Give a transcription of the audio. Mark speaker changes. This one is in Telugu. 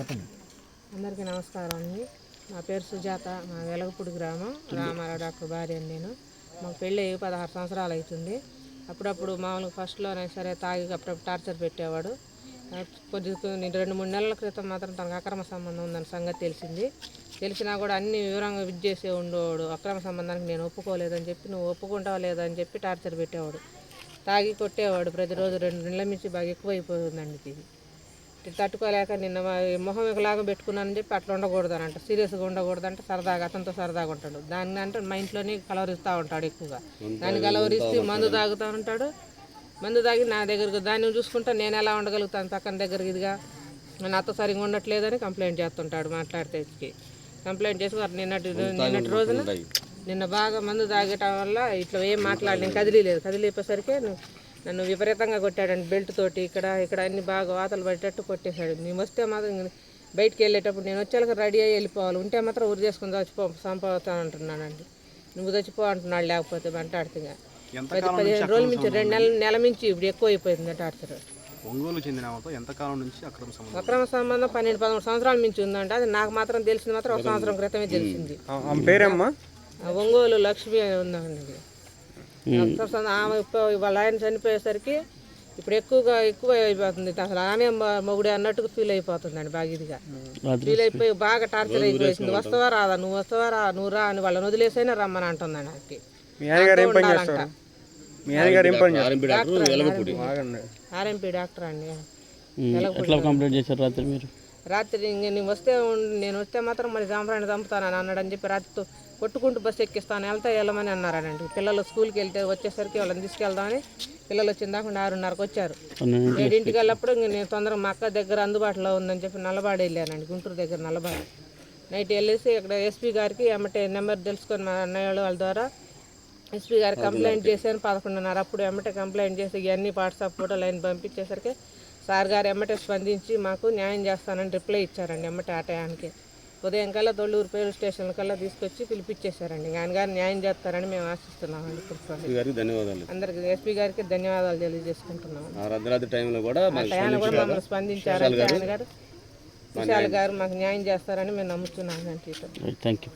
Speaker 1: చెప్పండి.
Speaker 2: అందరికీ నమస్కారం అండి. నా పేరు సుజాత మా వెలగపూడి గ్రామం. రామారావు డాక్టర్ భార్య అని నేను. మాకు పెళ్ళి అయ్యి పదహారు సంవత్సరాలు అవుతుంది అప్పుడప్పుడు మామూలుగా ఫస్ట్లోనే సరే తాగి అప్పుడప్పుడు టార్చర్ పెట్టేవాడు. కొద్ది రెండు మూడు నెలల క్రితం మాత్రం తనకు అక్రమ సంబంధం ఉందని సంగతి తెలిసింది. తెలిసినా కూడా అన్ని వివరంగా విజ్ చేసే ఉండేవాడు. అక్రమ సంబంధానికి నేను ఒప్పుకోలేదని చెప్పి నువ్వు ఒప్పుకుంటావా లేదా? అని చెప్పి టార్చర్ పెట్టేవాడు. తాగి కొట్టేవాడు. ప్రతిరోజు రెండు నెలల నుంచి బాగా ఎక్కువైపోతుందండి ఇది. తట్టుకోలేక నిన్న మొహం ఒకలాగా పెట్టుకున్నానని చెప్పి అట్లా ఉండకూడదనంట. సీరియస్గా ఉండకూడదంటే. సరదాగా అతనితో సరదాగా ఉంటాడు. దాన్ని అంటే మా ఇంట్లోనే కలవరిస్తూ ఉంటాడు ఎక్కువగా. దాన్ని కలవరిస్తూ మందు తాగుతూ ఉంటాడు. మందు తాగి నా దగ్గరకు దాన్ని చూసుకుంటా నేను ఎలా ఉండగలుగుతాను? పక్కన దగ్గరికి ఇదిగా నాతో సరిగా ఉండట్లేదని కంప్లైంట్ చేస్తుంటాడు మాట్లాడితే కంప్లైంట్ చేసి నిన్నటి నిన్నటి రోజున నిన్న బాగా మందు తాగటం వల్ల ఇట్లా ఏం మాట్లాడి నేను కదిలీలేదు కదిలిపోసరికి నన్ను విపరీతంగా కొట్టాడండి బెల్ట్ తోటి. ఇక్కడ ఇక్కడ అన్ని బాగా వాతలు పడేటట్టు కొట్టేశాడు. నేను వస్తే మాత్రం బయటికి వెళ్ళేటప్పుడు నేను వచ్చేళ్ళకి రెడీ అయ్యి వెళ్ళిపోవాలి. ఉంటే మాత్రం ఉరి చేసుకుని చచ్చిపో సంపవుతాను అంటున్నానండి. నువ్వు చచ్చిపో అంటున్నాడు లేకపోతే వెంటాడుతుంది పది పదిహేను రోజుల నుంచి రెండు నెలల నెల నుంచి ఇప్పుడు ఎక్కువ అయిపోయింది టార్చర్
Speaker 3: ఒంగోలు చెందిన ఎంతకాలం నుంచి అక్రమ సంబంధం?
Speaker 2: అక్రమ సంబంధం పన్నెండు పదమూడు సంవత్సరాల మించి ఉందంట. అది నాకు మాత్రం తెలిసింది మాత్రం ఒక సంవత్సరం క్రితమే తెలిసింది.
Speaker 4: పేరమ్మా?
Speaker 2: ఒంగోలు లక్ష్మి ఉందండి. ఆమె వాళ్ళ ఆయన చనిపోయేసరికి ఇప్పుడు ఎక్కువగా ఎక్కువ అయిపోతుంది. అసలు ఆమె మొగుడే అన్నట్టుగా ఫీల్ అయిపోతుందండి బాగా ఇదిగా ఫీల్ అయిపోయి బాగా టార్చర్ అయిపోయింది వస్తావా రాదా? నువ్వు వస్తావా రా? నువ్వు రా అని వాళ్ళని వదిలేసైనా రమ్మని అంటుందండి నాకు
Speaker 4: మీ ఆయనగారు ఏం పని చేస్తారు? మీ ఆయనగారు ఏం పని చేస్తారు?
Speaker 2: డాక్టర్
Speaker 4: బాగుంది
Speaker 2: ఆర్ఎంపీ డాక్టర్ అండి.
Speaker 5: ఎట్లా కంప్లైంట్ చేశారు రాత్రి మీరు?
Speaker 2: రాత్రి ఇంక నేను వస్తే నేను వస్తే మాత్రం మరి జాంపరాన్ని చంపుతానని అన్నాడు అని చెప్పి రాత్రితో కొట్టుకుంటూ బస్సు ఎక్కిస్తాను. వెళ్తా వెళ్ళమని అన్నారండి పిల్లలు స్కూల్కి వెళ్తే వచ్చేసరికి వాళ్ళని తీసుకెళ్దామని పిల్లలు వచ్చిన దాకా ఆరున్నరకు వచ్చారు. ఏడింటికి వెళ్ళప్పుడు ఇంక నేను తొందరగా మా అక్క దగ్గర అందుబాటులో ఉందని చెప్పి నల్లబాడు వెళ్ళానండి. గుంటూరు దగ్గర నల్లబాడు. నైట్ వెళ్ళేసి ఇక్కడ ఎస్పీ గారికి ఎమ్మటే నెంబర్ తెలుసుకొని మా అన్నయ్య వాళ్ళ ద్వారా ఎస్పీ గారికి కంప్లైంట్ చేశాను. పదకొండున్నర అప్పుడు ఎమ్మటే కంప్లైంట్ చేసి ఇవన్నీ వాట్సాప్ ఫోటోలు ఆయన పంపించేసరికి సార్ గారు ఎమ్మటే స్పందించి మాకు న్యాయం చేస్తానని రిప్లై ఇచ్చారండి ఎమ్మటే ఆ టయానికి. ఉదయం కల్లా తొళ్ళూరు పేరు స్టేషన్ కల్లా తీసుకొచ్చి పిలిపించేశారండి ఆయన గారు న్యాయం చేస్తారని మేము ఆశిస్తున్నామండి.
Speaker 6: ధన్యవాదాలు.
Speaker 2: అందరికి ఎస్పీ గారికి ధన్యవాదాలు
Speaker 6: టైంలో కూడా
Speaker 2: ఆ టయాన్ని కూడా మమ్మల్ని స్పందించారు. ఆయన గారు. విశాల్ గారు. మాకు న్యాయం చేస్తారని మేము నమ్ముతున్నాం అంటే
Speaker 5: థ్యాంక్ యూ